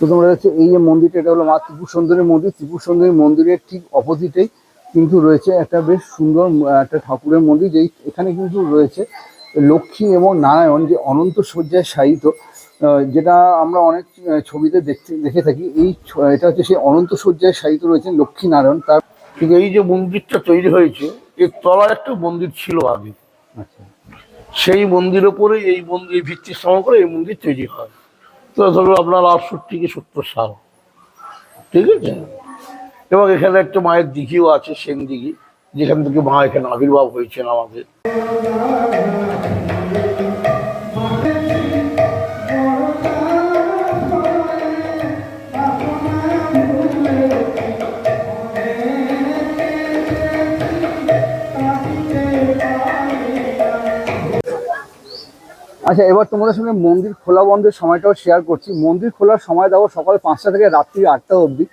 তো তোমরা হচ্ছে এই যে মন্দিরটা এটা হলো মা ত্রিপুর সুন্দরী মন্দির। ত্রিপুর সুন্দরী মন্দিরের ঠিক অপোজিটেই কিন্তু রয়েছে একটা বেশ সুন্দর একটা ঠাকুরের মন্দির যেই এখানে কিন্তু রয়েছে লক্ষ্মী এবং নারায়ণ যে অনন্ত শয্যায় শায়িত যেটা আমরা অনেক ছবিতে দেখতে দেখে থাকি। এই এটা হচ্ছে সেই অনন্ত শয্যায় শায়িত রয়েছেন লক্ষ্মী নারায়ণ তার কিন্তু এই যে মন্দিরটা তৈরি হয়েছে এর তলায় একটা মন্দির ছিল আগে। আচ্ছা। সেই মন্দির ওপরে এই মন্দির ভিত্তি স্থাপন করে এই মন্দির তৈরি হয়। ধরো আপনার আটষট্টি কি সত্তর সাল। ঠিক আছে? এবং এখানে একটা মায়ের দিঘিও আছে, সেন দিঘি, যেখান থেকে মা এখানে আবির্ভাব হয়েছেন আমাদের। আচ্ছা এবার তোমাদের সঙ্গে মন্দির খোলা বন্ধের সময়টাও শেয়ার করছি। মন্দির খোলার সময় দেবো সকাল পাঁচটা থেকে রাত্রি আটটা অবধি।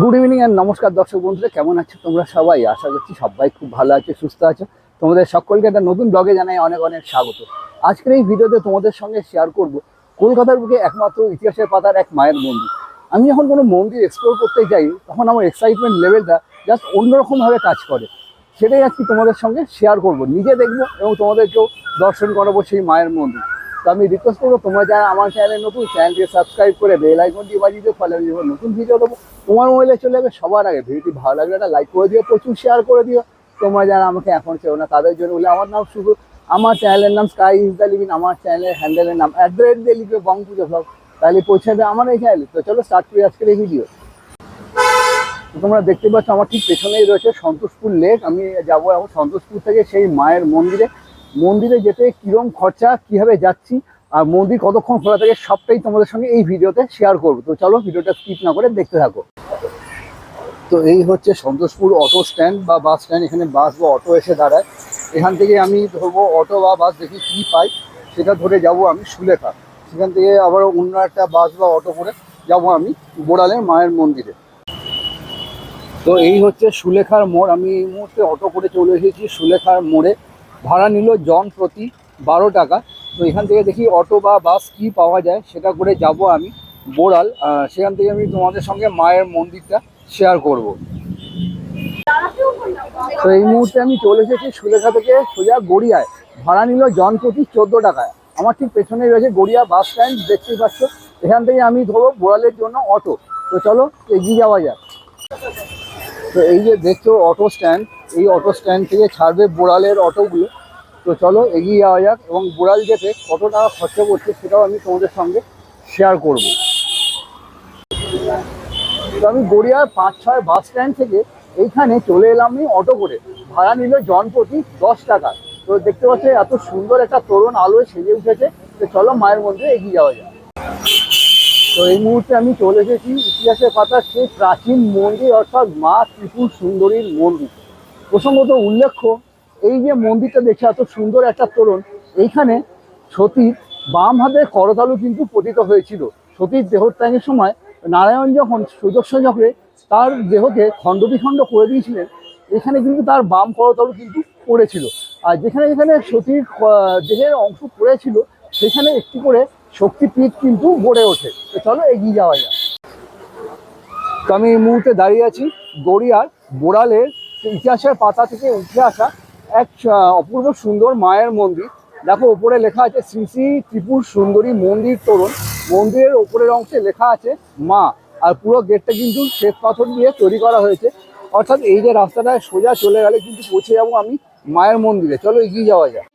গুড ইভিনিং অ্যান্ড নমস্কার দর্শক বন্ধুরা, কেমন আছো তোমরা সবাই? আশা করছি সবাই খুব ভালো আছো, সুস্থ আছো। তোমাদের সকলকে একটা নতুন ব্লগে জানাই অনেক অনেক স্বাগত। আজকের এই ভিডিওতে তোমাদের সঙ্গে শেয়ার করব কলকাতার বুকে একমাত্র ইতিহাসের পাতার এক মায়ের মন্দির। আমি যখন কোনো মন্দির এক্সপ্লোর করতে যাই, তখন আমার এক্সাইটমেন্ট লেভেলটা জাস্ট অন্যরকমভাবে কাজ করে। সেটাই আজকে তোমাদের সঙ্গে শেয়ার করব। নিজে দেখব এবং তোমাদেরকেও দর্শন করাবো সেই মায়ের মন্দির। তো আমি রিকোয়েস্ট করব, তোমরা যারা আমার চ্যানেলে নতুন চ্যানেলটিকে সাবস্ক্রাইব করে বেল আইকনটি বাজিয়ে দিও ফলে আমি যখন নতুন ভিডিও দেবো। তোমার মোবাইলে চলে যাবে সবার আগে। ভিডিওটি ভালো লাগলে একটা লাইক করে দিও, প্রচুর শেয়ার করে দিও। তোমরা যারা আমাকে এখন চেও না, তাদের জন্য বলে, আমার নাম শুধু আমার চ্যানেলের নাম স্কাই ইজ দ্য লিভিন আমার চ্যানেলের হ্যান্ডেলের নাম অ্যাট দ্য রেট দিয়ে লিখবে বং পুজো ব্লগ তাহলে পৌঁছে দেবে আমার এই চ্যানেলে তো চলো স্টার্ট করি আজকের এই ভিডিও তোমরা দেখতে পাচ্ছ, আমার ঠিক পেছনেই রয়েছে সন্তোষপুর লেক আমি যাব এখন সন্তোষপুর থেকে সেই মায়ের মন্দিরে। মন্দিরে যেতে কিরম খরচা, কীভাবে যাচ্ছি, আর মন্দির কতক্ষণ খোলা থাকে সবটাই তোমাদের সঙ্গে এই ভিডিওতে শেয়ার করব। তো চলো ভিডিওটা স্কিপ না করে দেখতে থাকো। তো এই হচ্ছে সন্তোষপুর অটো স্ট্যান্ড বা বাস স্ট্যান্ড এখানে বাস বা অটো এসে দাঁড়ায়। এখান থেকে আমি ধরবো অটো বা বাস দেখি কী পাই, সেটা ধরে যাব আমি সুলেখা। সেখান থেকে আবার অন্য একটা বাস বা অটো করে যাব আমি বোড়ালের মায়ের মন্দিরে। তো এই হচ্ছে সুলেখার মোড়। আমি এই মুহূর্তে অটো করে চলে এসেছি সুলেখার মোড়ে। ভাড়া নিল জন প্রতি বারো টাকা। তো এখান থেকে দেখি অটো বা বাস কি পাওয়া যায় সেটা করে যাব আমি বোড়াল। সেখান থেকে আমি তোমাদের সঙ্গে মায়ের মন্দিরটা শেয়ার করব। তো এই মুহূর্তে আমি চলে এসেছি সুলেখা থেকে সোজা গড়িয়ায়। ভাড়া নিল জন প্রতি চোদ্দ টাকায়। আমার ঠিক পেছনে রয়েছে গড়িয়া বাস স্ট্যান্ড দেখতেই পাচ্ছ। এখান থেকে আমি ধরো বোড়ালের জন্য অটো। তো চলো এগিয়ে যাওয়া যাক। তো এই যে দেখছ অটো স্ট্যান্ড এই অটো স্ট্যান্ড থেকে ছাড়বে বোড়ালের অটোগুলো তো চলো এগিয়ে যাওয়া যাক এবং বোড়াল যেতে কত টাকা খরচা করছে সেটাও আমি তোমাদের সঙ্গে শেয়ার করব। তো আমি গড়িয়ার পাঁচ ছয় বাস স্ট্যান্ড থেকে এইখানে চলে এলাম আমি অটো করে। ভাড়া নিল জন প্রতি দশ টাকা। তো দেখতে পাচ্ছ এত সুন্দর একটা তরুণ আলোয় সেজে উঠেছে। তো চলো মায়ের মন্দিরে এগিয়ে যাওয়া যাক। তো এই মুহূর্তে আমি চলে এসেছি ইতিহাসের পাতার সেই প্রাচীন মন্দির, অর্থাৎ মা ত্রিপুর সুন্দরীর মন্দির। প্রসঙ্গত উল্লেখ্য, এই যে মন্দিরটা দেখে এত সুন্দর একটা তোরণ, এইখানে সতীর বাম হাতের করতালু কিন্তু পতিত হয়েছিল। সতীর দেহত্যাগের সময় নারায়ণ যখন সুদর্শন চক্রে তার দেহকে খণ্ড বিখণ্ড করে দিয়েছিলেন, এখানে কিন্তু তার বাম করতালু কিন্তু পড়েছিল। আর যেখানে যেখানে সতীর দেহের অংশ পড়েছিল, সেখানে একটি করে শক্তিপীঠ কিন্তু গড়ে ওঠে। চলো এগিয়ে যাওয়া যাক। তো আমি এই মুহূর্তে দাঁড়িয়ে আছি গড়িয়ার বোড়ালের ইতিহাসের পাতা থেকে উঠে আসা এক অপূর্ব সুন্দর মায়ের মন্দির। দেখো, ওপরে লেখা আছে শ্রী শ্রী ত্রিপুর সুন্দরী মন্দির তোরণ। মন্দিরের ওপরের অংশে লেখা আছে মা। আর পুরো গেটটা কিন্তু শ্বেত পাথর দিয়ে তৈরি করা হয়েছে। অর্থাৎ এই যে রাস্তাটা সোজা চলে গেলে কিন্তু পৌঁছে যাব আমি মায়ের মন্দিরে। চলো এগিয়ে যাওয়া যাক।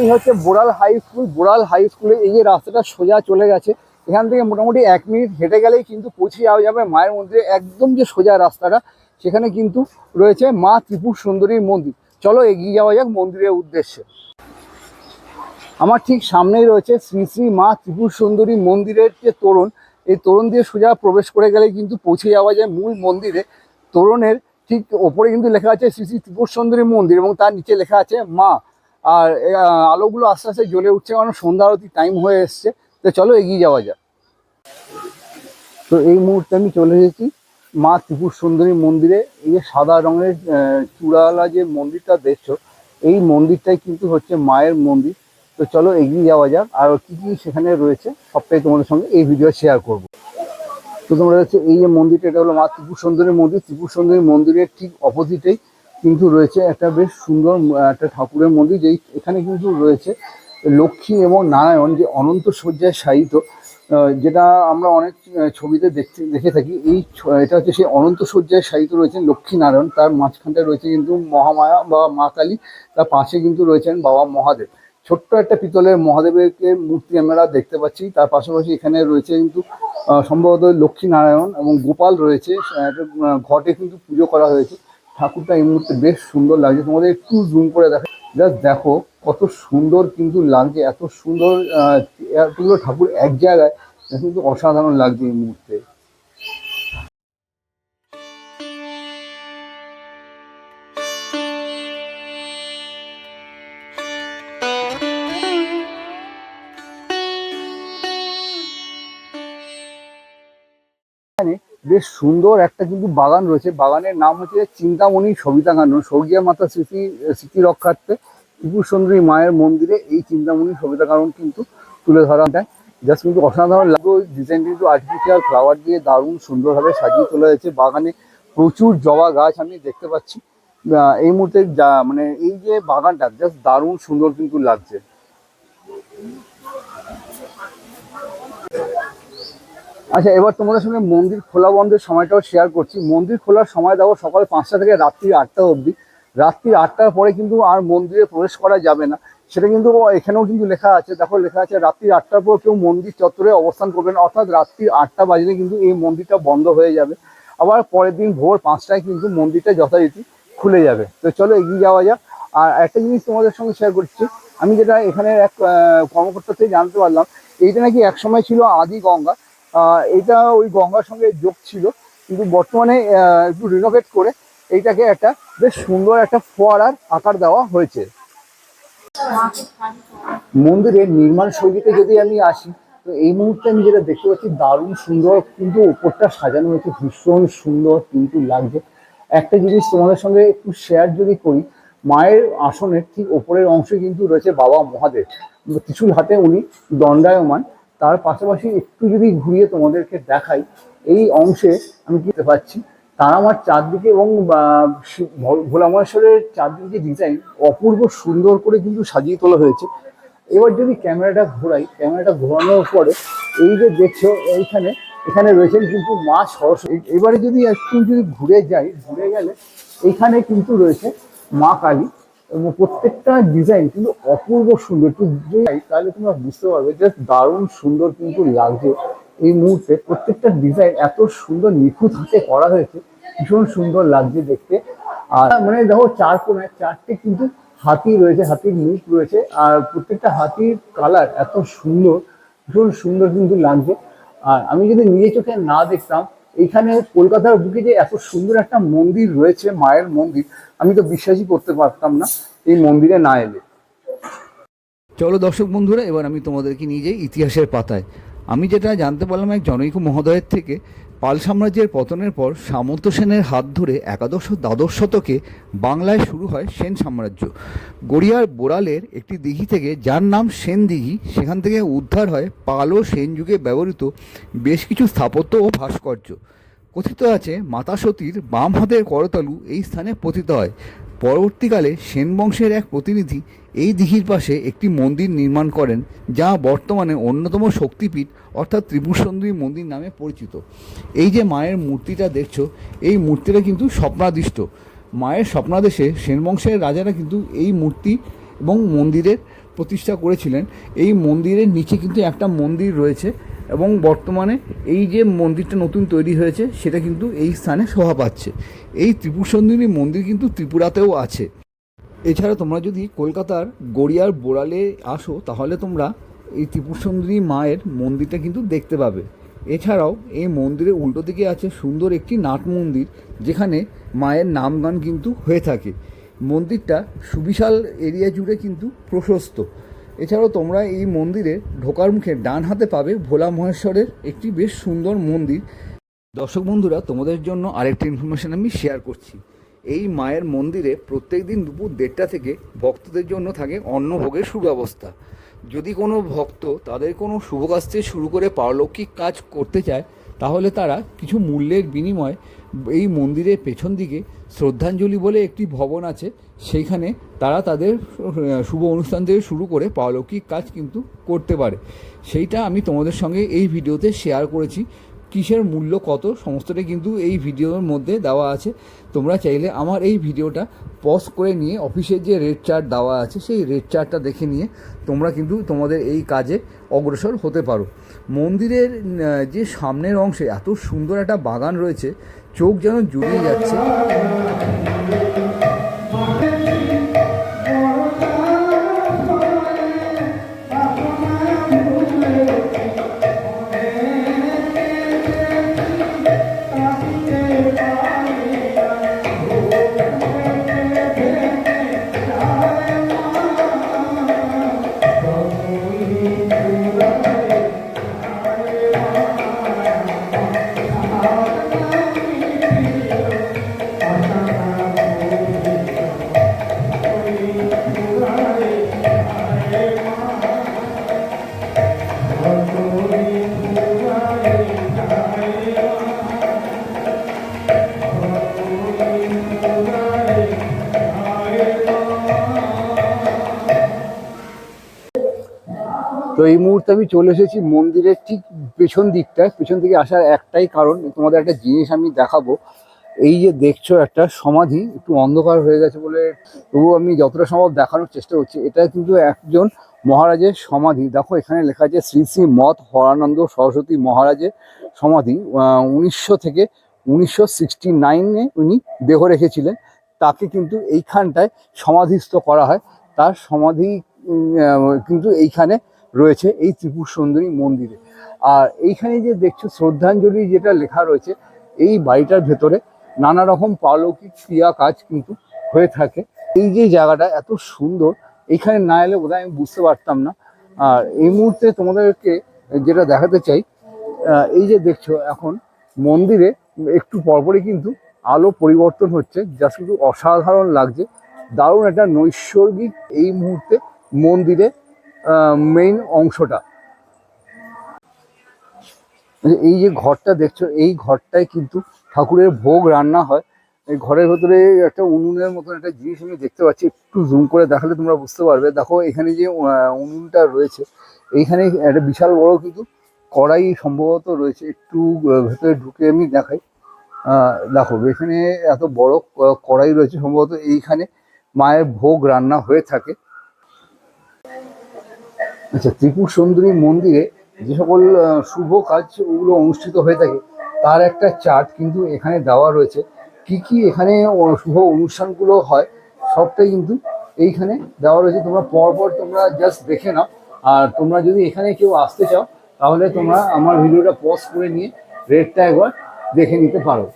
এই হচ্ছে Boral high school. Boral high স্কুলে এই যে রাস্তাটা সোজা চলে গেছে, এখান থেকে মোটামুটি এক মিনিট হেঁটে গেলেই কিন্তু পৌঁছে যাওয়া যাবে মায়ের মন্দিরে, একদম যে সোজা রাস্তাটা, সেখানে কিন্তু রয়েছে মা ত্রিপুর সুন্দরীর মন্দির। চলো এগিয়ে যাওয়া যাক মন্দিরের উদ্দেশ্যে। আমার ঠিক সামনেই রয়েছে শ্রী শ্রী মা ত্রিপুর সুন্দরী মন্দিরের যে তোরণ, এই তোরণ দিয়ে সোজা প্রবেশ করে গেলে কিন্তু পৌঁছে যাওয়া যায় মূল মন্দিরে। তোরণের ঠিক ওপরে কিন্তু লেখা আছে শ্রী শ্রী ত্রিপুর সুন্দরী মন্দির এবং তার নিচে লেখা আছে মা। আর আলোগুলো আস্তে আস্তে জ্বলে উঠছে, কারণ সন্ধ্যা আরতি টাইম হয়ে এসছে। তো চলো এগিয়ে যাওয়া যাক। তো এই মুহূর্তে আমি চলে এসেছি মা ত্রিপুর সুন্দরী মন্দিরে। এই যে সাদা রঙের চূড়াওয়ালা যে মন্দিরটা দেখছ, এই মন্দিরটাই কিন্তু হচ্ছে মায়ের মন্দির। তো চলো এগিয়ে যাওয়া যাক। আর কি কি সেখানে রয়েছে, সবটাই তোমাদের সঙ্গে এই ভিডিও শেয়ার করব। তো তোমরা হচ্ছে এই যে মন্দিরটা, এটা হলো মা ত্রিপুর সুন্দরী মন্দির। ত্রিপুর সুন্দরী মন্দিরের ঠিক অপোজিটেই কিন্তু রয়েছে একটা বেশ সুন্দর একটা ঠাকুরের মন্দির যেই এখানে কিন্তু রয়েছে লক্ষ্মী এবং নারায়ণ যে অনন্ত শয্যায় শায়িত যেটা আমরা অনেক ছবিতে দেখতে দেখে থাকি। এই এটা হচ্ছে সেই অনন্ত শয্যায় শায়িত রয়েছেন লক্ষ্মী নারায়ণ। তার মাঝখানটায় রয়েছে কিন্তু মহামায়া বা মা কালী। তার পাশে কিন্তু রয়েছেন বাবা মহাদেব। ছোট্ট একটা পিতলের মহাদেবেরকে মূর্তি আমরা দেখতে পাচ্ছি। তার পাশাপাশি এখানে রয়েছে কিন্তু সম্ভবত লক্ষ্মী নারায়ণ এবং গোপাল রয়েছে। একটা, ঘটে কিন্তু পুজো করা হয়েছে। ঠাকুরটা এই মুহূর্তে বেশ সুন্দর লাগছে। তোমাদের একটু জুম করে দেখো জাস্ট দেখো কত সুন্দর কিন্তু লাগছে, এত সুন্দর এতগুলো ঠাকুর এক জায়গায় কিন্তু অসাধারণ লাগছে এই মুহূর্তে। বেশ সুন্দর একটা কিন্তু বাগান রয়েছে। বাগানের নাম হচ্ছে চিন্তামণি সবিতা কানন স্বর্গীয় মাতা স্মৃতি স্মৃতি রক্ষার্থে ত্রিপুর সুন্দরী মায়ের মন্দিরে এই চিন্তামণি সবিতা কানন কিন্তু তুলে ধরা যায়। জাস্ট কিন্তু অসাধারণ লাগবে ডিজাইন কিন্তু আর্টিফিশিয়াল ফ্লাওয়ার দিয়ে দারুণ সুন্দরভাবে সাজিয়ে তোলা হয়েছে। বাগানে প্রচুর জবা গাছ আমি দেখতে পাচ্ছি। এই মুহূর্তে যা মানে এই যে বাগানটা, জাস্ট দারুণ সুন্দর কিন্তু লাগছে। আচ্ছা এবার তোমাদের সঙ্গে মন্দির খোলা বন্ধের সময়টাও শেয়ার করছি। মন্দির খোলার সময় দেবো সকাল পাঁচটা থেকে রাত্রি আটটা অবধি। রাত্রি আটটার পরে কিন্তু আর মন্দিরে প্রবেশ করা যাবে না। সেটা কিন্তু এখানেও কিন্তু লেখা আছে। দেখো, লেখা আছে রাত্রি আটটার পর কেউ মন্দির চত্বরে অবস্থান করবে না। অর্থাৎ রাত্রি আটটা বাজলে কিন্তু এই মন্দিরটা বন্ধ হয়ে যাবে। আবার পরের দিন ভোর পাঁচটায় কিন্তু মন্দিরটা যথারীতি খুলে যাবে। তো চলো এগিয়ে যাওয়া যাক। আর একটা জিনিস তোমাদের সঙ্গে শেয়ার করছি। আমি যেটা এখানে এক কর্মকর্তা থেকে জানতে পারলাম, এইটা নাকি একসময় ছিল আদি গঙ্গা। এটা ওই গঙ্গার সঙ্গে যোগ ছিল, কিন্তু বর্তমানে একটু রিনোভেট করে এইটাকে একটা বেশ সুন্দর একটা ফোয়ারার আকার দেওয়া হয়েছে। মন্দিরের নির্মাণ শৈলীতে যদি আমি আসি, তো এই মুহূর্তে আমি যেটা দেখতে পাচ্ছি, দারুণ সুন্দর, কিন্তু উপরটা সাজানো হয়েছে ভীষণ সুন্দর, কিন্তু লাগছে। একটা জিনিস তোমাদের সঙ্গে একটু শেয়ার যদি করি, মায়ের আসনের ঠিক ওপরের অংশে কিন্তু রয়েছে বাবা মহাদেব। ত্রিশুল হাতে উনি দণ্ডায়মান। তার পাশাপাশি একটু যদি ঘুরিয়ে তোমাদেরকে দেখাই এই অংশে আমি কি দেখতে পাচ্ছি তারামার চারদিকে এবং আহ, শি- ভো- ভোলা মহেশ্বরের চারদিকে ডিজাইন অপূর্ব সুন্দর করে কিন্তু সাজিয়ে তোলা হয়েছে। এবার যদি ক্যামেরাটা ঘোরাই ক্যামেরাটা ঘোরানোর পরে এই যে দেখছ এইখানে এখানে রয়েছেন কিন্তু মা সরস্বতী। এবারে যদি একটু যদি ঘুরে যাই ঘুরে গেলে এইখানে কিন্তু রয়েছে মা কালী। এবং প্রত্যেকটা ডিজাইন কিন্তু অপূর্ব সুন্দর। একটু তাহলে তোমরা বুঝতে পারবে জাস্ট দারুণ সুন্দর কিন্তু লাগছে। এই মুহূর্তে প্রত্যেকটা ডিজাইন এত সুন্দর নিখুঁত হাতে করা হয়েছে, ভীষণ সুন্দর লাগছে দেখতে। আর মানে দেখো, চার কোনায় চারটে কিন্তু হাতি রয়েছে, হাতির মুখ রয়েছে, আর প্রত্যেকটা হাতির কালার এত সুন্দর, ভীষণ সুন্দর কিন্তু লাগছে। আর আমি যদি নিজে চোখে না দেখতাম এইখানে কলকাতার বুকে যে এত সুন্দর একটা মন্দির রয়েছে, মায়ের মন্দির, আমি তো বিশ্বাসই করতে পারতাম না এই মন্দিরে না এলে। চলো দর্শক বন্ধুরা, এবার আমি তোমাদেরকে নিয়ে যাই ইতিহাসের পাতায়। আমি যেটা জানতে পারলাম, এক জনৈক মহোদয়ের থেকে পাল সাম্রাজ্যের পতনের পর সামন্ত সেনের হাত ধরে একাদশ দ্বাদশ শতকে বাংলায় শুরু হয় সেন সাম্রাজ্য। গড়িয়ার বোড়ালের একটি দিঘি থেকে, যার নাম সেন দিঘি, সেখান থেকে উদ্ধার হয় পাল ও সেন যুগে ব্যবহৃত বেশ কিছু স্থাপত্য ও ভাস্কর্য। কথিত আছে, মাতা সতীর বাম হাতের করতালু এই স্থানে পতিত হয়। পরবর্তীকালে সেন বংশের এক প্রতিনিধি এই দিঘির পাশে একটি মন্দির নির্মাণ করেন, যা বর্তমানে অন্যতম শক্তিপীঠ, অর্থাৎ ত্রিপুর সুন্দরী মন্দির নামে পরিচিত। এই যে মায়ের মূর্তিটা দেখছ, এই মূর্তিটা কিন্তু স্বপ্নাদিষ্ট। মায়ের স্বপ্নাদেশে সেন বংশের রাজারা কিন্তু এই মূর্তি এবং মন্দিরের প্রতিষ্ঠা করেছিলেন। এই মন্দিরের নিচে কিন্তু একটা মন্দির রয়েছে এবং বর্তমানে এই যে মন্দিরটা নতুন তৈরি হয়েছে, সেটা কিন্তু এই স্থানে শোভা পাচ্ছে। এই ত্রিপুর মন্দির কিন্তু ত্রিপুরাতেও আছে। এছাড়া তোমরা যদি কলকাতার গড়িয়ার বোড়ালে আসো, তাহলে তোমরা এই ত্রিপুর মায়ের মন্দিরটা কিন্তু দেখতে পাবে। এছাড়াও এই মন্দিরের উল্টো দিকে আছে সুন্দর একটি নাট মন্দির, যেখানে মায়ের নাম গান কিন্তু হয়ে থাকে। মন্দিরটা সুবিশাল এরিয়া জুড়ে কিন্তু প্রশস্ত। এছাড়াও তোমরা এই মন্দিরে ঢোকার মুখে ডান হাতে পাবে ভোলা মহেশ্বরের একটি বেশ সুন্দর মন্দির। দর্শক বন্ধুরা, তোমাদের জন্য আরেকটি ইনফরমেশন আমি শেয়ার করছি। এই মায়ের মন্দিরে প্রত্যেক দিন দুপুর দেড়টা থেকে ভক্তদের জন্য থাকে অন্নভোগের সুব্যবস্থা। যদি কোনো ভক্ত তাদের কোনো শুভ কাজ থেকে শুরু করে পারলৌকিক কাজ করতে চায়, তাহলে তারা কিছু মূল্যের বিনিময়ে এই মন্দিরের পেছন দিকে শ্রদ্ধাঞ্জলি বলে একটি ভবন আছে, সেইখানে তারা তাদের শুভ অনুষ্ঠান থেকে শুরু করে পারলৌকিক কাজ কিন্তু করতে পারে। সেইটা আমি তোমাদের সঙ্গে এই ভিডিওতে শেয়ার করেছি। কিসের মূল্য কত সমস্তটা কিন্তু এই ভিডিওর মধ্যে দেওয়া আছে। তোমরা চাইলে আমার এই ভিডিওটা পজ করে নিয়ে অফিসের যে রেড চার্ট দেওয়া আছে, সেই রেড চার্টটা দেখে নিয়ে তোমরা কিন্তু তোমাদের এই কাজে অগ্রসর হতে পারো। মন্দিরের যে সামনের অংশে এত সুন্দর একটা বাগান রয়েছে চোখ যেন জুড়িয়ে যাচ্ছে। তো এই মুহূর্তে আমি চলে এসেছি মন্দিরের ঠিক পেছন দিকটায়। পেছন দিকে আসার একটাই কারণ, তোমাদের একটা জিনিস আমি দেখাবো। এই যে দেখছ একটা সমাধি, একটু অন্ধকার হয়ে গেছে বলে তবু আমি যতটা সম্ভব দেখানোর চেষ্টা করছি। এটা কিন্তু একজন মহারাজের সমাধি। দেখো এখানে লেখা আছে শ্রী শ্রী মঠ হরানন্দ সরস্বতী মহারাজের সমাধি। উনিশশো থেকে উনিশশো সিক্সটি নাইনে উনি দেহ রেখেছিলেন। তাকে কিন্তু এইখানটায় সমাধিস্থ করা হয়। তার সমাধি কিন্তু এইখানে রয়েছে এই ত্রিপুর সুন্দরী মন্দিরে। আর এইখানে যে দেখছ শ্রদ্ধাঞ্জলি যেটা লেখা রয়েছে, এই বাড়িটার ভেতরে নানা রকম পালৌকিক ক্রিয়া কাজ কিন্তু হয়ে থাকে। এই যে জায়গাটা এত সুন্দর এখানে না এলে বোধহয় আমি বুঝতে পারতাম না। আর এই মুহূর্তে তোমাদেরকে যেটা দেখাতে চাই এই যে দেখছ এখন মন্দিরে একটু পরপরই কিন্তু আলো পরিবর্তন হচ্ছে, যা শুধু অসাধারণ লাগছে। দারুণ একটা নৈসর্গিক এই মুহূর্তে মন্দিরে মেইন অংশটা। এই যে ঘরটা দেখছ, এই ঘরটায় কিন্তু ঠাকুরের ভোগ রান্না হয়। এই ঘরের ভেতরে একটা উনুনের মতন একটা জিনিস আমি দেখতে পাচ্ছি, একটু জুম করে দেখালে তোমরা বুঝতে পারবে। দেখো, এখানে যে উনুনটা রয়েছে, এইখানে একটা বিশাল বড় কিন্তু কড়াই সম্ভবত রয়েছে। একটু ভেতরে ঢুকে আমি দেখাই। দেখো, এখানে এত বড় কড়াই রয়েছে সম্ভবত, এইখানে মায়ের ভোগ রান্না হয়ে থাকে। আচ্ছা ত্রিপুর সুন্দরী মন্দিরে যে সকল শুভ কাজ ওগুলো অনুষ্ঠিত হয়ে থাকে, তার একটা চার্ট কিন্তু এখানে দেওয়া রয়েছে। কি কি এখানে শুভ অনুষ্ঠানগুলো হয়, সবটাই কিন্তু এইখানে দেওয়া রয়েছে। তোমরা পরপর তোমরা জাস্ট দেখে নাও। আর তোমরা যদি এখানে কেউ আসতে চাও, তাহলে তোমরা আমার ভিডিওটা পজ করে নিয়ে রেটটা একবার দেখে নিতে পারো।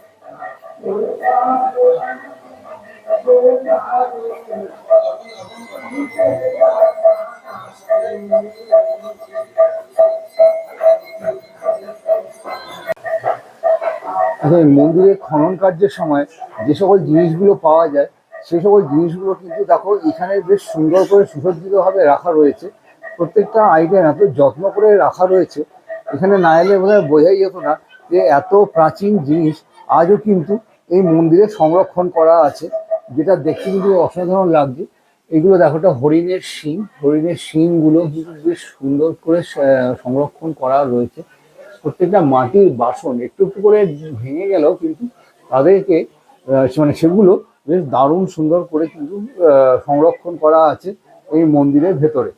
মন্দিরের খনন কার্যের সময় যে সকল জিনিসগুলো পাওয়া যায়, সে সকল জিনিসগুলো কিন্তু দেখো, এখানে বেশ সুন্দর করে সুসজ্জিতভাবে রাখা রয়েছে। প্রত্যেকটা আইটেম এত যত্ন করে রাখা রয়েছে। এখানে না এলে বোধহয় বোঝাই যেত না যে এত প্রাচীন জিনিস আজও কিন্তু এই মন্দিরে সংরক্ষণ করা আছে, যেটা দেখতে কিন্তু অসাধারণ লাগছে। এগুলো দেখো, এটা হরিণের শিং। হরিণের শিংগুলো কিন্তু বেশ সুন্দর করে সংরক্ষণ করা রয়েছে। প্রত্যেকটা মাটির বাসন একটু একটু করে ভেঙে গেলেও কিন্তু তাদেরকে মানে সেগুলো বেশ দারুণ সুন্দর করে কিন্তু সংরক্ষণ করা আছে এই মন্দিরের ভেতরে।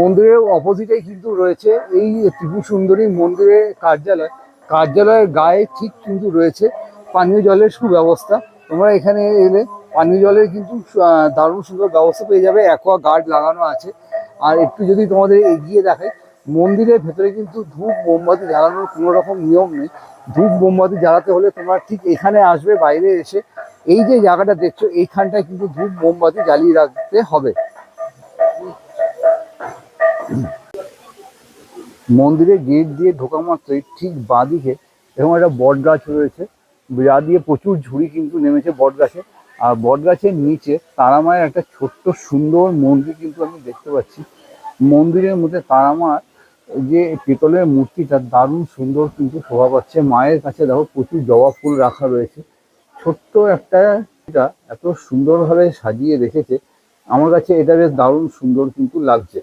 মন্দিরের অপোজিটেই কিন্তু রয়েছে এই ত্রিপুর সুন্দরী মন্দিরের কার্যালয়। কার্যালয়ের গায়ে ঠিক কিন্তু রয়েছে পানীয় জলের সুব্যবস্থা। তোমরা এখানে এলে পানীয় জলের কিন্তু দারুণ সুন্দর ব্যবস্থা পেয়ে যাবে অ্যাকোয়া গার্ড লাগানো আছে। আর একটু যদি তোমাদের এগিয়ে দেখাই, মন্দিরের ভেতরে কিন্তু ধূপ মোমবাতি জ্বালানোর কোনো রকম নিয়ম নেই। ধূপ মোমবাতি জ্বালাতে হলে তোমরা ঠিক এখানে আসবে, বাইরে এসে এই যে জায়গাটা দেখছ, এইখানটায় কিন্তু ধূপ মোমবাতি জ্বালিয়ে রাখতে হবে। মন্দিরের গেট দিয়ে ঢোকা মাত্রই ঠিক বাঁদিকে এরকম একটা বট গাছ রয়েছে। যা দিয়ে প্রচুর ঝুড়ি কিন্তু নেমেছে বট গাছে আর বট গাছের নিচে তারামায়ের একটা ছোট্ট সুন্দর মন্দির কিন্তু আমি দেখতে পাচ্ছি। মন্দিরের মধ্যে তারামার যে পেতলের মূর্তিটা দারুণ সুন্দর কিন্তু শোভা পাচ্ছে। মায়ের কাছে দেখো প্রচুর জবা ফুল রাখা রয়েছে। ছোট্ট একটা এত সুন্দরভাবে সাজিয়ে রেখেছে। আমার কাছে এটা বেশ দারুণ সুন্দর কিন্তু লাগছে।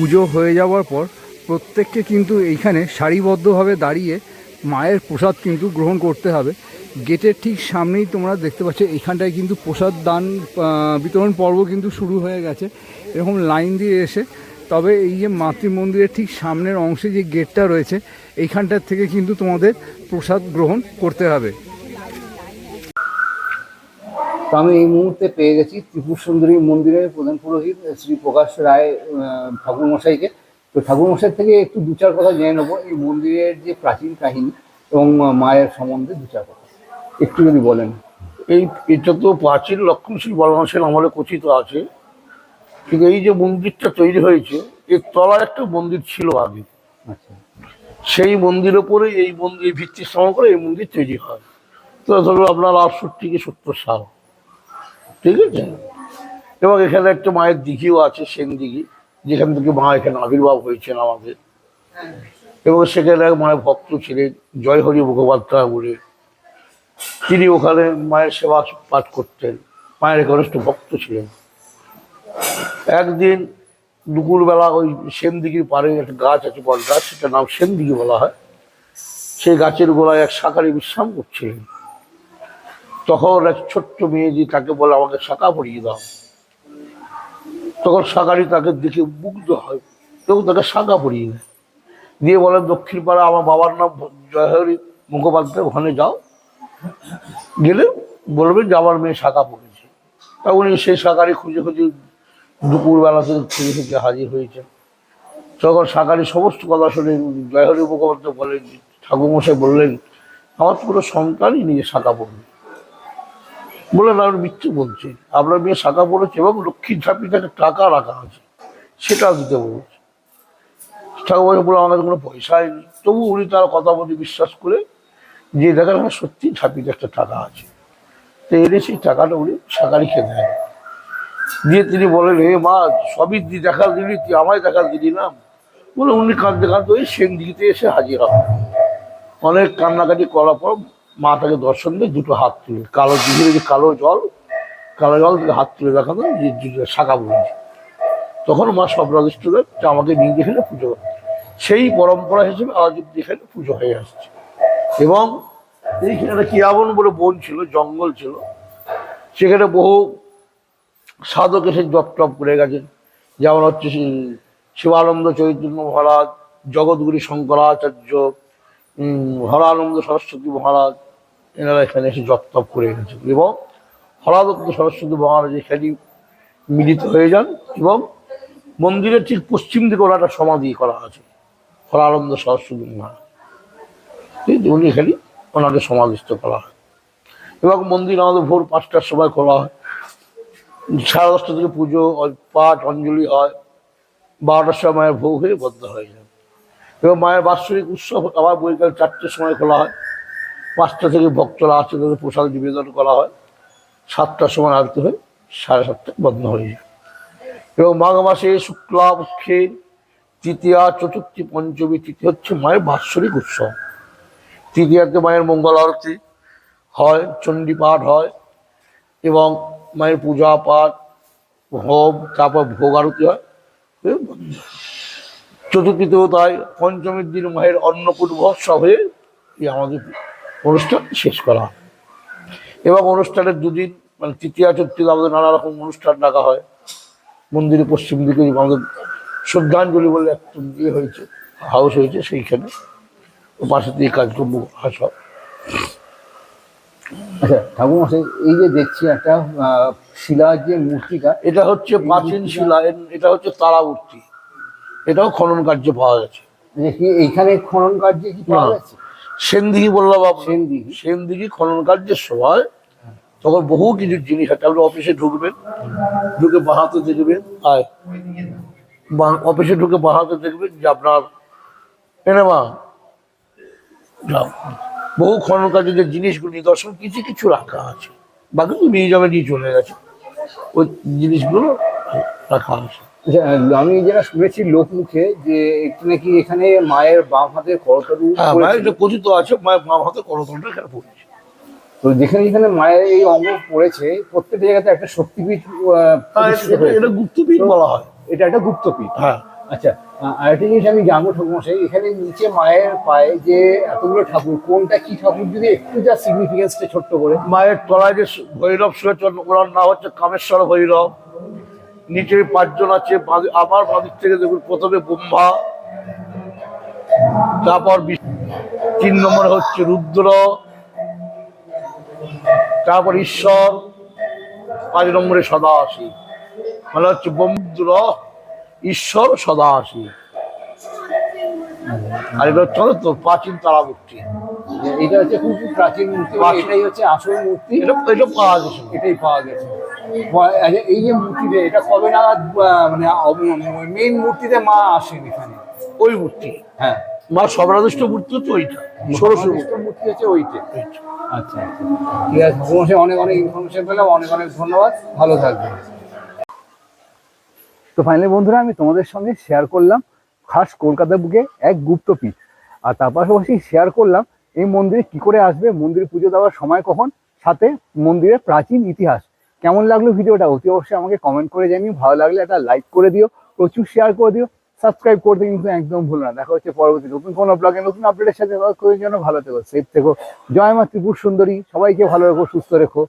পুজো হয়ে যাওয়ার পর প্রত্যেককে কিন্তু এইখানে সারিবদ্ধভাবে দাঁড়িয়ে মায়ের প্রসাদ কিন্তু গ্রহণ করতে হবে। গেটের ঠিক সামনেই তোমরা দেখতে পাচ্ছ, এইখানটায় কিন্তু প্রসাদ দান বিতরণ পর্ব কিন্তু শুরু হয়ে গেছে। এরকম লাইন দিয়ে এসে, তবে এই যে মাতৃ মন্দিরের ঠিক সামনের অংশে যে গেটটা রয়েছে, এইখানটার থেকে কিন্তু তোমাদের প্রসাদ গ্রহণ করতে হবে। তো আমি এই মুহূর্তে পেয়ে গেছি ত্রিপুর সুন্দরী মন্দিরের প্রধান পুরোহিত শ্রী প্রকাশ রায় ঠাকুরমশাইকে তো ঠাকুর ঠাকুরমশাই থেকে একটু দু চার কথা জেনে নেব। এই মন্দিরের যে প্রাচীন কাহিনী এবং মায়ের সম্বন্ধে দু চার কথা। একটু যদি বলেন। এই এটা তো প্রাচীন লক্ষণশীল বলবাসের আমলে কথিত আছে। কিন্তু এই যে মন্দিরটা তৈরি হয়েছে এর তলায় একটা মন্দির ছিল আগে। আচ্ছা। সেই মন্দিরের উপরে এই মন্দির এই ভিত্তির স্থাপন করে এই মন্দির তৈরি হয়। তো ধরুন আপনার আটষট্টি কি সত্তর সাল। ঠিক আছে? এবং এখানে একটা মায়ের দিঘিও আছে, সেন দিঘি। যেখান থেকে মা এখানে আবির্ভাব হয়েছেন আমাদের। এবং সেখানে এক মায়ের ভক্ত ছিলেন, জয়হরি মুখোপাধ্যায় বলে তিনি ওখানে মায়ের সেবা পাঠ করতেন। মায়ের ঘনিষ্ঠ ভক্ত ছিলেন। একদিন দুপুরবেলা ওই সেনদিঘির পাড়ে একটা গাছ আছে বট গাছ সেটার নাম সেনদিঘি বলা হয়। সেই গাছের গোড়ায় এক শাকারি বিশ্রাম করছিলেন। তখন এক ছোট্ট মেয়েজি তাকে বলে, আমাকে শাঁকা পরিয়ে দাও। তখন শাকারি তাকে দেখে মুগ্ধ হয়। এবং তাকে শাঁকা পরিয়ে দেয়। দিয়ে বলে দক্ষিণ পাড়া আমার বাবার নাম জয়হরি মুখোপাধ্যায়, ওখানে যাও। গেলে বলবেন যে, আমার মেয়ে শাঁকা পড়েছে। তা উনি সেই শাঁকারি খুঁজে খুঁজে দুপুরবেলা থেকে খুঁজে খুঁজে হাজির হয়েছে তখন শাঁকারি সমস্ত কথা শুনে জয়হরি মুখোপাধ্যায় বলেন, ঠাকুরমশাই বললেন, আমার কোনো সন্তানই নিয়ে শাঁকা পড়বে। বললেন আমি মিথ্যে বলছি। আপনার মেয়ে শাখা পড়েছে এবং লক্ষ্মীর ঝাঁপি তাকে টাকা রাখা আছে। সেটা দিতে বলেছে। ঠাকুরমশাই বলে আমার কাছে কোনো পয়সাই নেই তবু উনি তার কথা বলে বিশ্বাস করে যে, দেখেন, আমার সত্যি ঝাঁপিতে একটা টাকা আছে। তো এনে সেই টাকাটা উনি শাঁকারিকে দেয় দিয়ে তিনি বলেন হে মা, সবই দি, দেখাল দিলি, তুই আমায় দেখাল দিলি না? বলে উনি কাঁদতে কাঁদতে ওই সেন দিঘিতে এসে হাজির হন। অনেক কান্নাকাটি করার পর মা তাকে দর্শন দিয়ে দুটো হাত তুলে, কালো দিঘির যে কালো জল কালো জল থেকে হাত তুলে দেখানো যে দুটো শাখা বলছে। তখন মা দেন যে আমাকে নিয়ে যেখানে পুজো। সেই পরম্পরা হিসেবে আজ এখানে পুজো হয়ে আসছে। এবং এইখানে একটা কিয়াবন বলে বন ছিল, জঙ্গল ছিল। সেখানে বহু সাধক এসে জপ টপ করে গেছেন। যেমন হচ্ছে শিবানন্দ চৈতন্য মহারাজ জগৎগুরু শঙ্করাচার্য হরানন্দ সরস্বতী মহারাজ এনারা এখানে এসে জপ টপ করে গেছেন এবং হরাদত্ত সরস্বতী মহারাজ এখানে মিলিত হয়ে যান এবং মন্দিরের ঠিক পশ্চিম দিকে ওনার একটা সমাধি করা আছে হরানন্দ সরস্বতী মহারাজ? উনি এখানে ওনাকে সমাধিস্থ করা হয়। এবং মন্দির আমাদের ভোর পাঁচটার সময় খোলা হয়। সাড়ে দশটা থেকে পুজো পাঠ, অঞ্জলি হয়। বারোটার সময় মায়ের ভোগ হয়ে বন্ধ হয়ে যায়। এবং মায়ের বাৎসরিক উৎসব আবার বৈকাল চারটের সময় খোলা হয়। পাঁচটা থেকে ভক্তরা আসে, তাদের প্রসাদ নিবেদন করা হয়। সাতটার সময় আরতি হয়, সাড়ে সাতটায় বন্ধ হয়ে যায়। এবং মাঘ মাসে শুক্লা পক্ষে তৃতীয়া, চতুর্থী, পঞ্চমী তিথি হচ্ছে মায়ের বাৎসরিক উৎসব। তৃতীয়াতে মায়ের মঙ্গল আরতি হয় চণ্ডী পাঠ হয় এবং মায়ের পূজা পাঠ হোম, তারপর ভোগ আরতি হয় চতুর্থীতেও তাই পঞ্চমীর দিন মায়ের অন্নকূট মহোৎসব হয়ে আমাদের অনুষ্ঠান শেষ করা হয়। এবং অনুষ্ঠানের দুদিন মানে তৃতীয় চতুর্থীতে আমাদের নানা রকম অনুষ্ঠান ডাকা হয়। মন্দিরের পশ্চিম দিকে আমাদের শ্রদ্ধাঞ্জলি বলে একটা ইয়ে হয়েছে হাউস হয়েছে সেইখানে। পাশে দিয়ে কাজকর্ম আসা হয়। আচ্ছা ঠাকুরমশাই এই যে দেখছি একটা শিলার যে মূর্তিটা এটা হচ্ছে প্রাচীন শিলা এটা হচ্ছে তারামূর্তি এটাও খনন কার্যে পাওয়া গেছে। এইখানে খনন কার্যে কি পাওয়া। গেছে? সেনদিঘি বললাম সেনদিঘি। সেনদিঘি খনন কার্যের সময় তখন বহু কিছু জিনিস আছে। আপনি অফিসে ঢুকবেন ঢুকে বাহাতে দেখবেন। আয়। অফিসে ঢুকে বাহাতে দেখবেন যে আপনার এনে মা বহু খনন কার্যের যে জিনিসগুলো নিদর্শন কিছু কিছু রাখা আছে। বাকি তো মিউজিয়ামে নিয়ে চলে গেছে। ওই জিনিসগুলো রাখা আছে। আমি যেটা শুনেছি লোকমুখে যে একটু নাকি এখানে মায়ের বাম হাতের করতরু হ্যাঁ মায়ের যে কথিত আছে মায়ের বাম হাতে করতলটা এখানে পড়েছে। তো যেখানে যেখানে মায়ের এই অঙ্গ পড়েছে প্রত্যেকটা জায়গাতে একটা শক্তিপীঠ হ্যাঁ, এটা- গুপ্তপীঠ বলা হয়। এটা একটা গুপ্তপীঠ। হ্যাঁ। আচ্ছা আরেকটা জিনিস আমি জানব ঠাকুরমশাই এখানে নিচে মায়ের পায়ে যে এতগুলো ঠাকুর কোনটা কি ঠাকুর? যদি একটু যা সিগনিফিকেন্সটা ছোট্ট করে। মায়ের তলায় যে ভৈরব শুয়েছেন ওনার নাম হচ্ছে কামেশ্বর ভৈরব। নিচে পাঁচজন আছে আমার বাঁদিক থেকে দেখুন প্রথমে ব্রহ্মা তারপর তিন নম্বরে হচ্ছে রুদ্র তারপর ঈশ্বর পাঁচ নম্বরে সদা আসি মানে হচ্ছে ব্রহ্মরুদ্র ঈশ্বর সদা আসি আর এটা হচ্ছে তো প্রাচীন তারামূর্তি। এটা হচ্ছে খুব প্রাচীন মূর্তি। এটাই হচ্ছে আসল মূর্তি। এটা পাওয়া গেছে। এটাই পাওয়া গেছে। এই যে মূর্তিটা এটা কবে নাগাদ মানে মেইন মূর্তিতে মা আসেন এখানে? ওই মূর্তি? হ্যাঁ। মা সবরাদিষ্ট মূর্তি হচ্ছে ওইটা। ষোড়শ মূর্তি। হচ্ছে ওইটে। আচ্ছা। আচ্ছা ঠিক আছে ঠাকুরমশাই অনেক অনেক ইনফরমেশন পেলাম অনেক অনেক ধন্যবাদ। ভালো থাকবেন। তো ফাইনালি বন্ধুরা আমি তোমাদের সঙ্গে শেয়ার করলাম খাস কলকাতা বুকে এক গুপ্ত পিঠ। আর তার পাশাপাশি শেয়ার করলাম এই মন্দিরে কি করে আসবে মন্দিরে পুজো দেওয়ার সময় কখন সাথে মন্দিরের প্রাচীন ইতিহাস। কেমন লাগল ভিডিওটা অতি অবশ্যই আমাকে কমেন্ট করে জানিও। ভালো লাগলে একটা লাইক করে দিও, প্রচুর শেয়ার করে দিও। সাবস্ক্রাইব করতে কিন্তু একদম ভুলো না। দেখা হচ্ছে পরবর্তী নতুন কোনো ব্লগে নতুন আপডেটের সাথে। জন্য ভালো থেকো সেফ থেকো। জয় মা ত্রিপুর সুন্দরী। সবাইকে ভালো রেখো, সুস্থ রেখো।